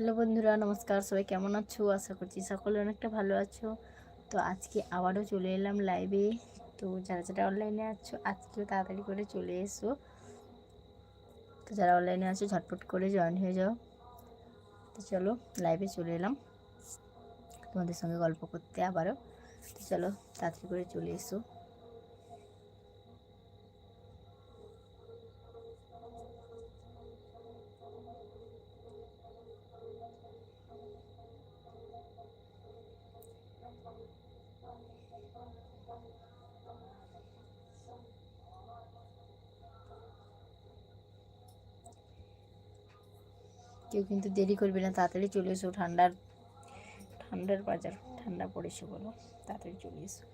Hello বন্ধুরা, নমস্কার। সবাই কেমন আছো? আশা করছি সকলে অনেকটা ভালো আছো। তো আজকে আবারও চলে এলাম লাইভে তো যারা যারা অনলাইনে আছো, আজকেও তাড়াতাড়ি করে চলে এসো। তো যারা অনলাইনে আছো, ঝটপট করে জয়েন হয়ে যাও। তো চলো লাইভে চলে এলাম। তোমাদের সঙ্গে গল্প করতে আবারও। তো চলো তাড়াতাড়ি করে চলে এসো। কিন্তু দেরি করবি না, তাড়াতাড়ি চলে এসো। ঠান্ডার ঠান্ডার বাজার, ঠান্ডা পড়েছে বলো, তাড়াতাড়ি চলে এসো।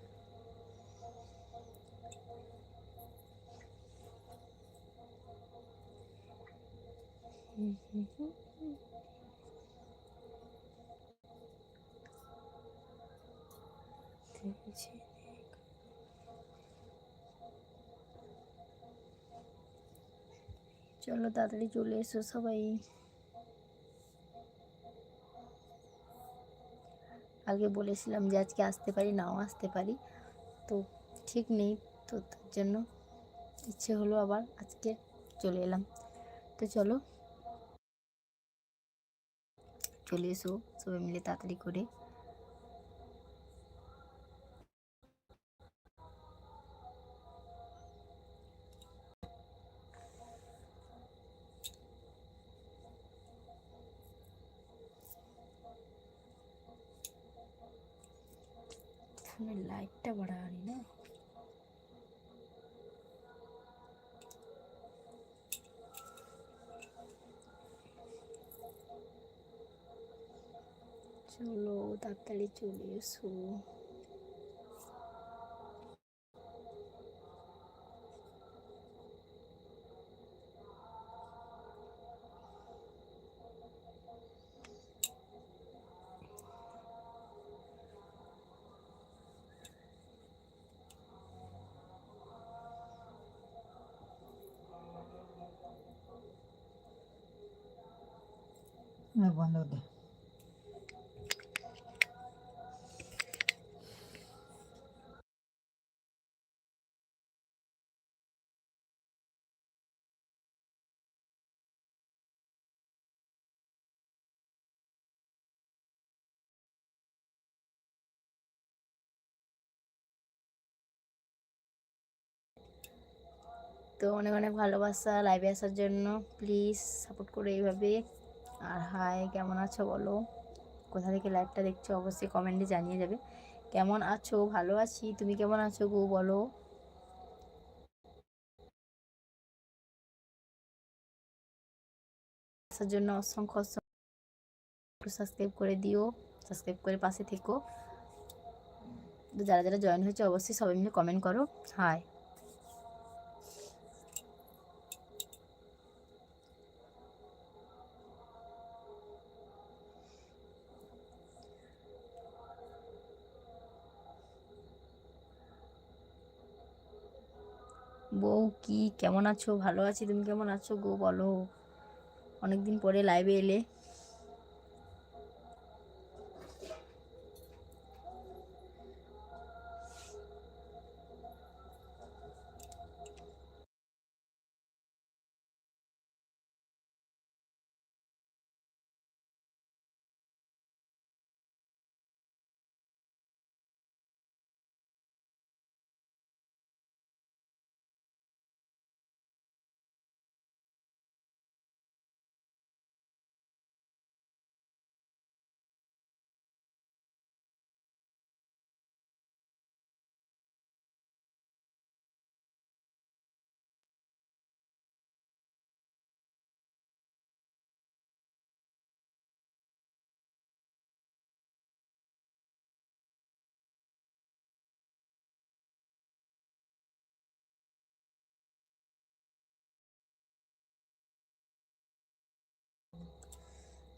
চলো, তাড়াতাড়ি চলে এসো সবাই। আগে বলেছিলাম যে আজকে আসতে পারি, নাও আসতে পারি। তো ঠিক নেই, তো তার জন্য ইচ্ছে হলো আবার আজকে চলে এলাম। তো চলো। চলে এসো সবাই মিলে তাড়াতাড়ি করে ফোনের লাইটটা বাড়ানি না চলো তাড়াতাড়ি চলে এসো। তো অনেক অনেক ভালোবাসা লাইভে আসার জন্য। প্লিজ সাপোর্ট করে এইভাবে। আর হাই কেমন আছো বলো? কোথা থেকে লাইভটা দেখছ অবশ্যই কমেন্টে জানিয়ে যাবে। কেমন আছো? ভালো আছি। তুমি কেমন আছো গো বলো? আসার জন্য অসংখ্য অসংখ্য সাবস্ক্রাইব করে দিও। সাবস্ক্রাইব করে পাশে থেকো। যারা যারা জয়েন হয়েছে অবশ্যই সবাই মিলে কমেন্ট করো। হাই কি? কেমন আছো? ভালো আছি তুমি কেমন আছো গো? বলো। অনেকদিন পরে লাইভে এলে।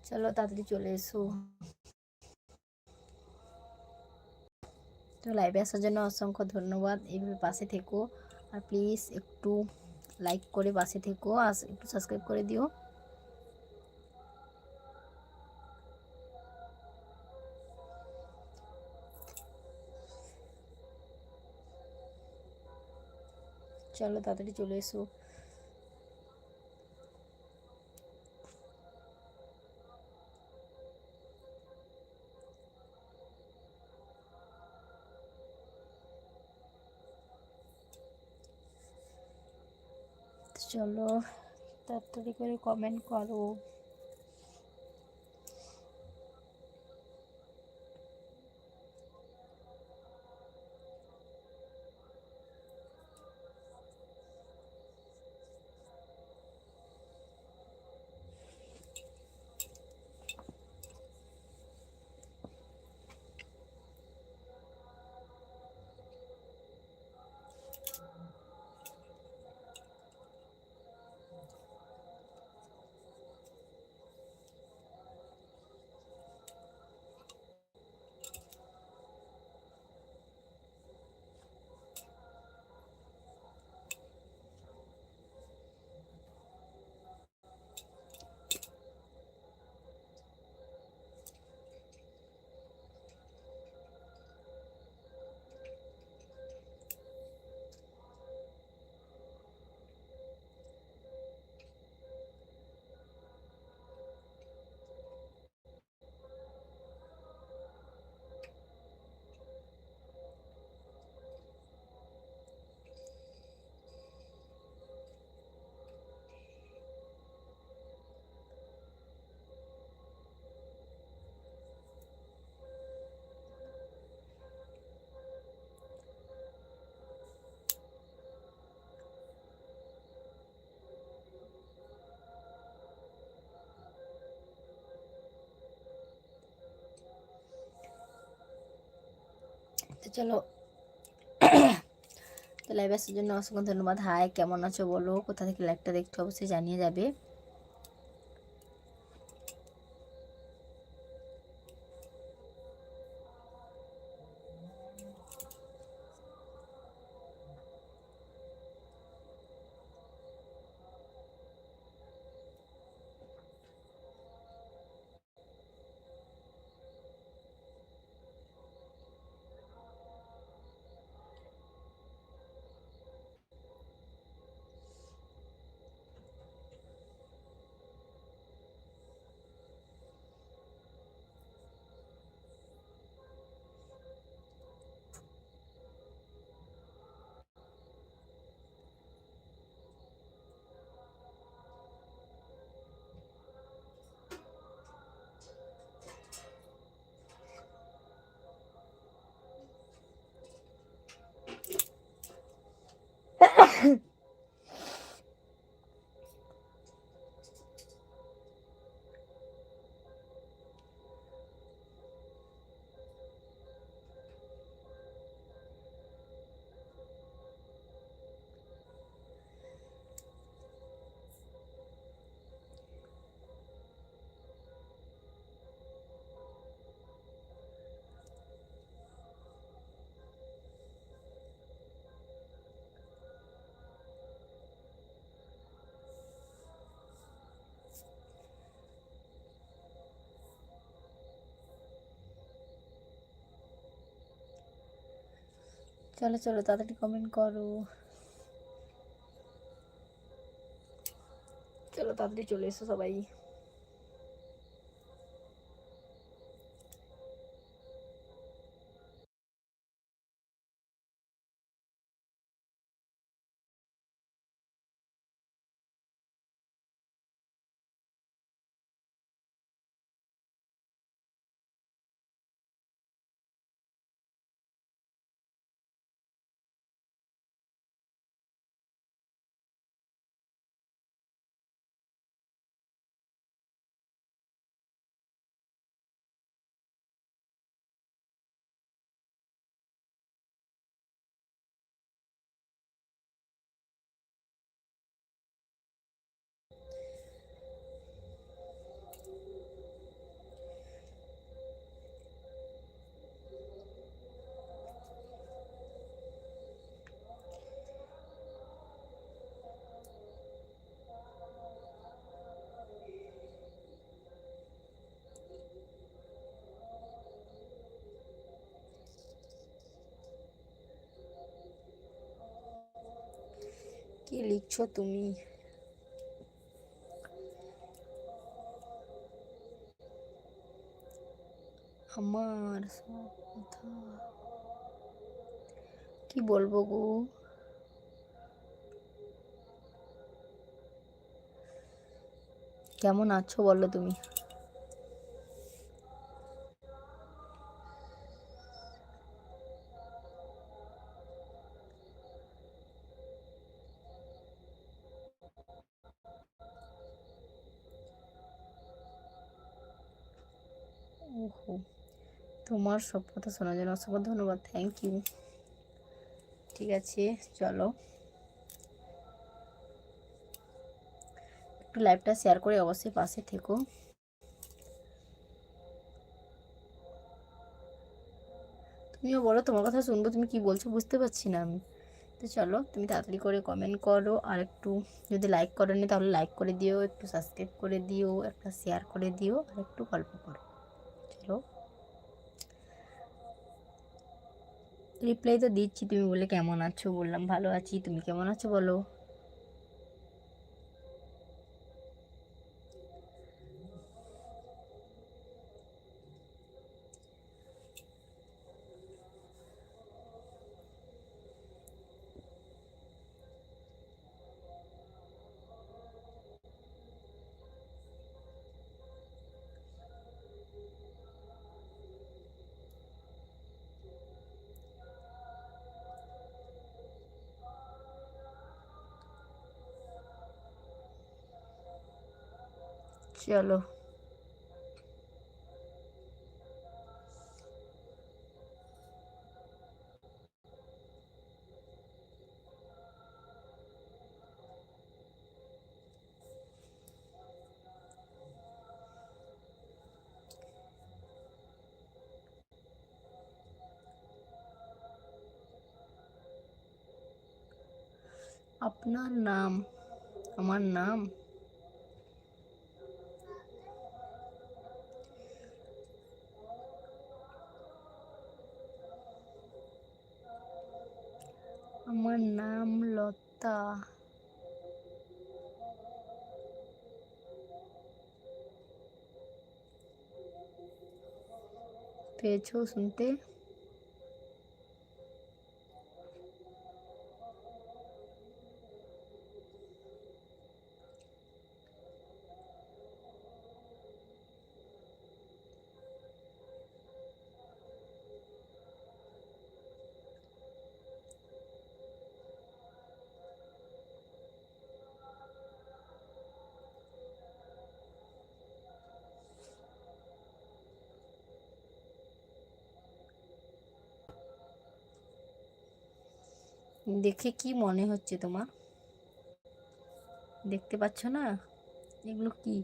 চলো তাড়াতাড়ি চলে এসো। তো লাইভে আসার জন্য অসংখ্য ধন্যবাদ। এইভাবে পাশে থেকো। আর প্লিজ একটু লাইক করে পাশে থেকো। আর একটু সাবস্ক্রাইব করে দিও। চলো তাড়াতাড়ি চলে এসো। চলো তাড়াতাড়ি করে কমেন্ট করো। চলো। তো লাইভ আসার জন্য অসংখ্য ধন্যবাদ। হাই কেমন আছো বলো? কোথা থেকে লাইভটা দেখছ? অবশ্যই জানিয়ে যাবে। চলো চলো তাড়াতাড়ি কমেন্ট করো। চলো তাড়াতাড়ি চলে এসো সবাই। লিখছো তুমি? আমার কথা। কি বলব গো? কেমন আছো বলো তুমি? তোমার সব কথা শোনার জন্য অসংখ্য ধন্যবাদ থ্যাংক ইউ ঠিক আছে, চলো। একটু লাইভটা শেয়ার করে অবশ্যই পাশে থেকো। তুমিও বলো, তোমার কথা শুনব, তুমি কি বলছো বুঝতে পারছি না আমি। তো চলো, তুমি তাড়াতাড়ি করে কমেন্ট করো, আর একটু যদি লাইক করো নি তাহলে লাইক করে দিও, একটু সাবস্ক্রাইব করে দিও, একটা শেয়ার করে দিও, আর একটু গল্প করো চলো রিপ্লাই তো দিচ্ছি তুমি বলে কেমন আছো? বললাম ভালো আছি তুমি কেমন আছো বলো? চলো আপনার নাম আমার নাম 배추순대 দেখে কি মনে হচ্ছে তোমার? দেখতে পাচ্ছ না? এগুলো কি?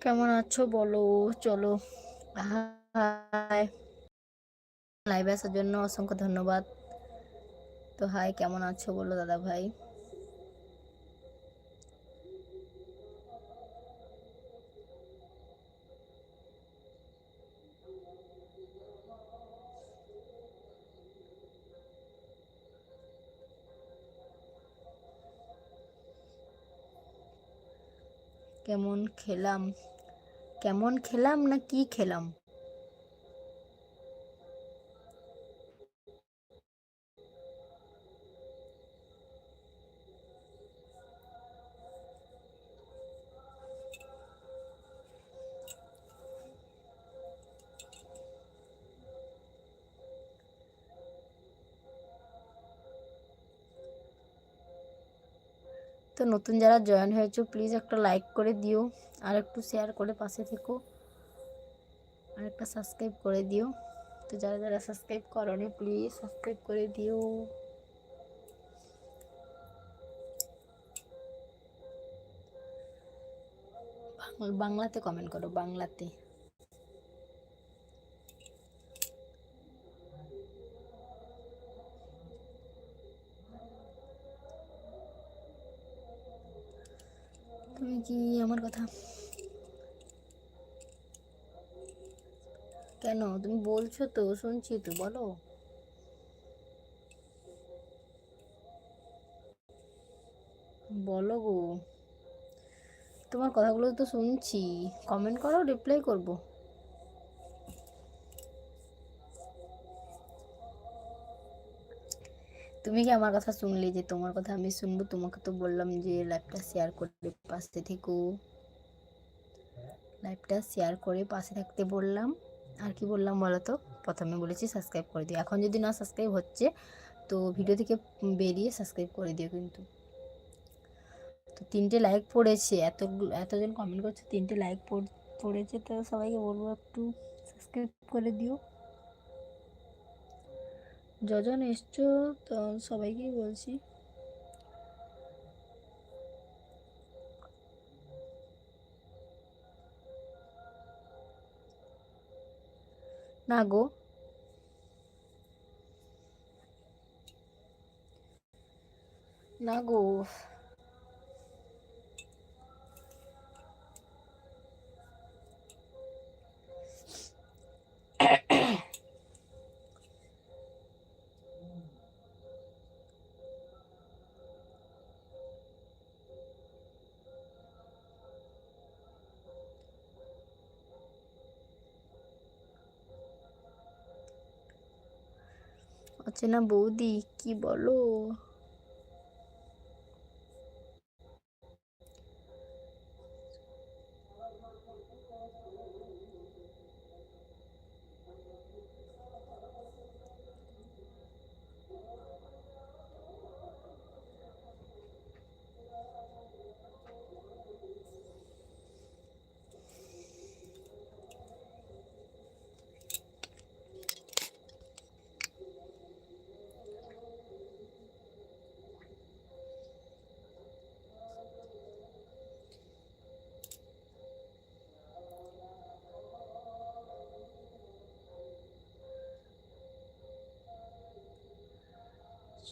কেমন আছো? বলো, চলো। হাই লাইভে আসার জন্য অসংখ্য ধন্যবাদ। তো হাই কেমন আছো বলো দাদা ভাই? কেমন খেলাম? কেমন খেলাম না কি খেলাম? তো নতুন যারা জয়েন হয়েছো প্লিজ একটা লাইক করে দিও, আর একটু শেয়ার করে পাশে থেকো, আর একটা সাবস্ক্রাইব করে দিও। তো যারা যারা সাবস্ক্রাইব করনি প্লিজ সাবস্ক্রাইব করে দিও। বাংলাতে কমেন্ট করো, বাংলাতে। আমার কথা। কেন? তুমি বলছো তো, শুনছি তো, বলো। বলো গো। তোমার কথাগুলো তো শুনছি। কমেন্ট করো রিপ্লাই করব। তুমি কি আমার কথা শুনলে যে তোমার কথা আমি শুনব? তোমাকে তো বললাম যে লাইভটা শেয়ার করে পাশে থেকো। লাইভটা শেয়ার করে পাশে থাকতে বললাম। আর কি বললাম বলো তো? প্রথমে বলেছি সাবস্ক্রাইব করে দিও। এখন যদি না সাবস্ক্রাইব হচ্ছে, তো ভিডিও থেকে বেরিয়ে সাবস্ক্রাইব করে দিও কিন্তু। তো তিনটে লাইক পড়েছে। এত এতজন কমেন্ট করছে, তিনটে লাইক পড়েছে তো সবাইকে বলব একটু সাবস্ক্রাইব করে দিও। যজন এসছো? তো সবাইকেই বলছি। না গো। না গো। অচেনা বৌদি কি বলো?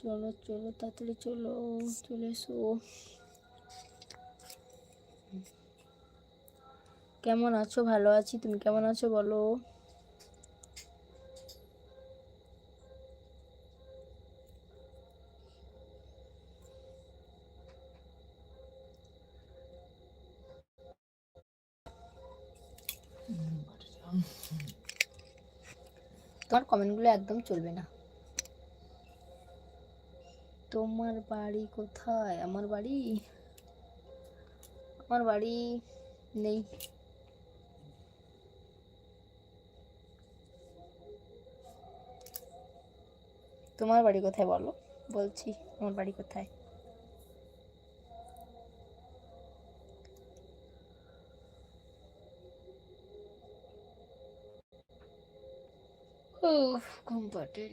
চলো চলো, তাড়াতাড়ি চলো, চলে এসো। কেমন আছো? ভালো আছি, তুমি কেমন আছো বলো? তোমার কমেন্টগুলো একদম চলবে না। তোমার বাড়ি কোথায়? আমার বাড়ি? আমার বাড়ি নেই। তোমার বাড়ি কোথায় বলো? বলছি আমার বাড়ি কোথায়? ঘুম পাটে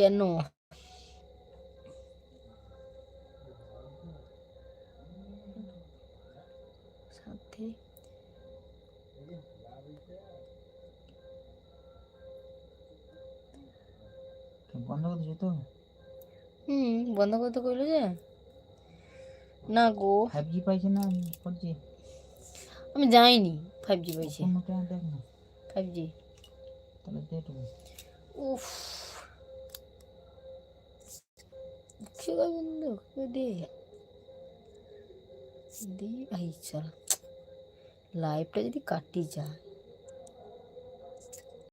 কেন সাথে বন্ধ করে দিছো তো হুম বন্ধ করতে কইলো যে না গো ফাইভ জি পাইছে না ফোর জি আমি যাইনি ফাইভ জি পাইছি ফাইভ জি তাহলে উফ খেলা বন্ধ করে দে দি আই চল লাইভটা যদি কাটি যায়